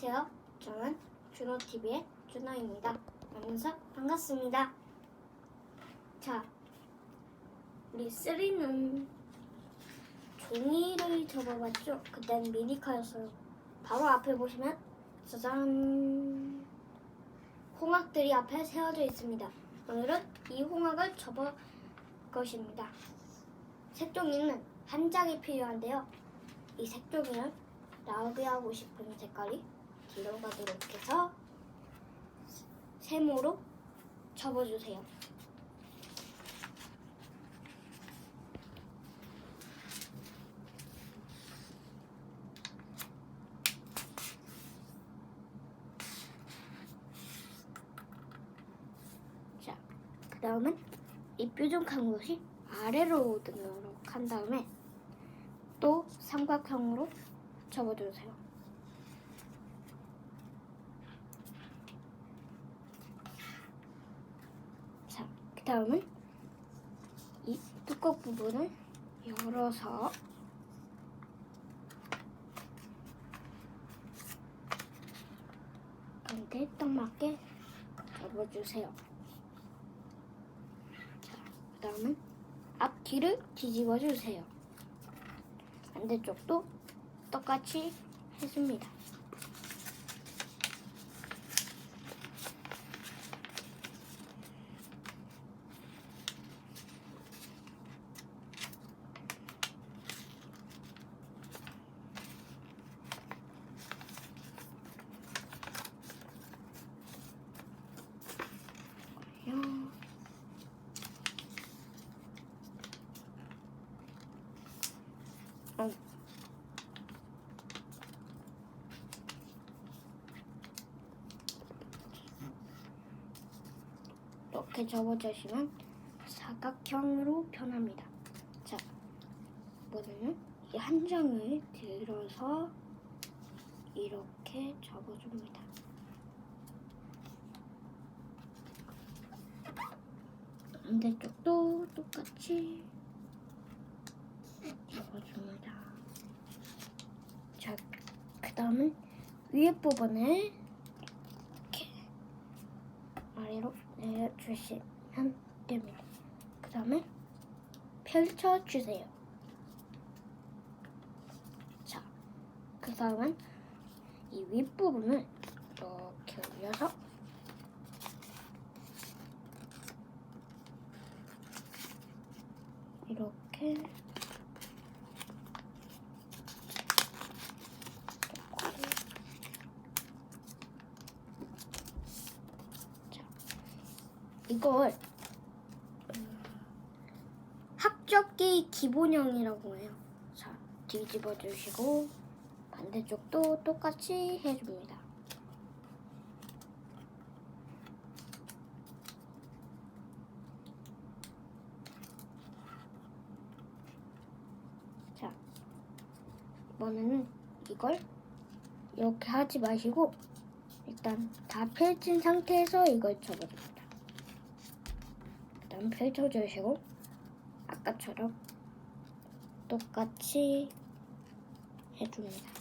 안녕하세요. 저는 준호TV의 준호입니다. 만나서 반갑습니다. 자, 우리 쓰리는 종이를 접어봤죠? 그땐 미니카였어요. 바로 앞에 보시면 짜잔 홍학들이 앞에 세워져 있습니다. 오늘은 이 홍학을 접어 것입니다. 색종이는 한 장이 필요한데요. 이 색종이를 나오게 하고 싶은 색깔이 들어가도록 해서 세모로 접어주세요. 자, 그 다음은 이 뾰족한 것이 아래로 오도록 한 다음에 또 삼각형으로 접어주세요. 자, 그 다음은 이 뚜껑 부분을 열어서 가운데 딱 맞게 접어주세요. 자, 그 다음은 앞뒤를 뒤집어 주세요. 반대쪽도 똑같이 해줍니다. 요. 어. 이렇게 접어주시면 사각형으로 변합니다. 자, 이번에는 이 한 장을 들어서 이렇게 접어줍니다. 반대쪽도 똑같이 접어줍니다. 자, 그 다음은 위에 부분을 이렇게 아래로 내려주시면 됩니다. 그 다음에 펼쳐주세요. 자, 그 다음은 이 윗부분을 이렇게 올려서 이렇게 자, 이걸 음, 학접기 기본형이라고 해요. 자, 뒤집어 주시고 반대쪽도 똑같이 해줍니다. 자, 이번에는 이걸 이렇게 하지 마시고 일단 다 펼친 상태에서 이걸 접어줍니다. 일단 펼쳐주시고 아까처럼 똑같이 해줍니다.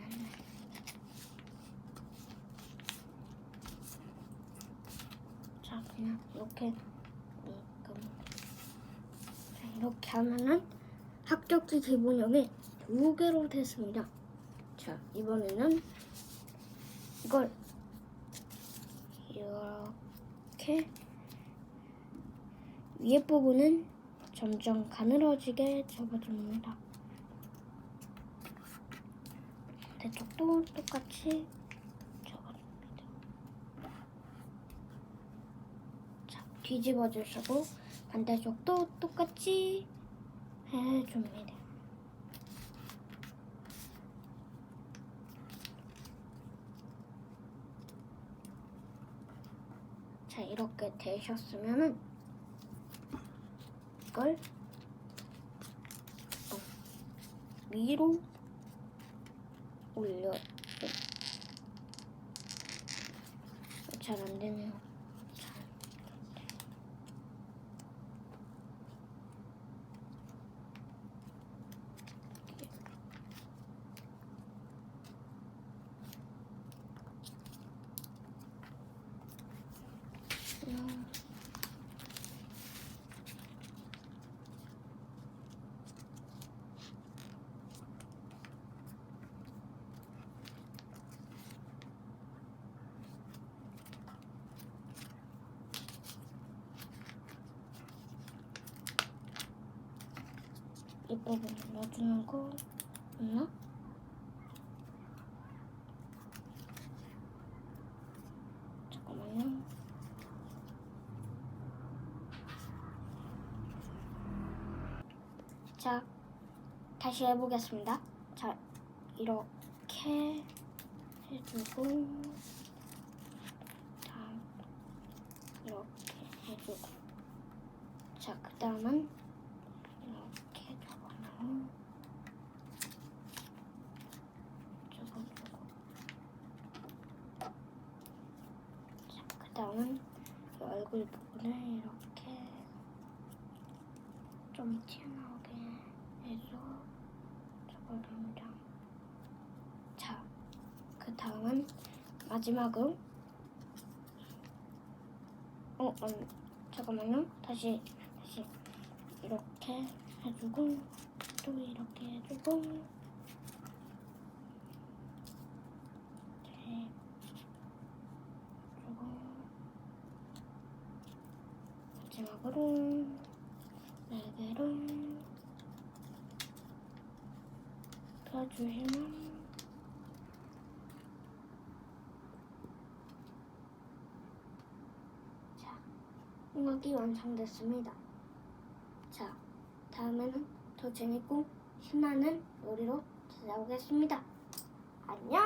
하네. 자, 그냥 이렇게 이렇게 자, 이렇게 하면은 합격기 기본형이 두 개로 됐습니다. 자, 이번에는 이걸 이렇게 위에 부분은 점점 가늘어지게 접어줍니다. 대쪽도 똑같이 접어줍니다. 자, 뒤집어 주시고 반대쪽도 똑같이 해줍니다. 자, 이렇게 되셨으면은 이걸 어, 위로 올려 잘 안 되네요. 잘. 음. 이 부분 눌러주는 거 있나? 잠깐만요. 자, 다시 해보겠습니다. 자, 이렇게 해주고, 다음 이렇게 해주고, 자, 그 다음은 이렇게 적어놓고, 적어주고, 자, 그 다음은 이 얼굴 부분을 이렇게 좀 튀어나오게 해서 적어줍니다. 자, 그 다음은 마지막으로 어, 음, 잠깐만요. 다시 다시 이렇게 해주고 또 이렇게 해주고 이렇게 해주고 마지막으로 네 개로 펴주시면 자, 음악이 완성됐습니다. 자, 다음에는 더 재밌고 신나는 놀이로 찾아오겠습니다. 안녕!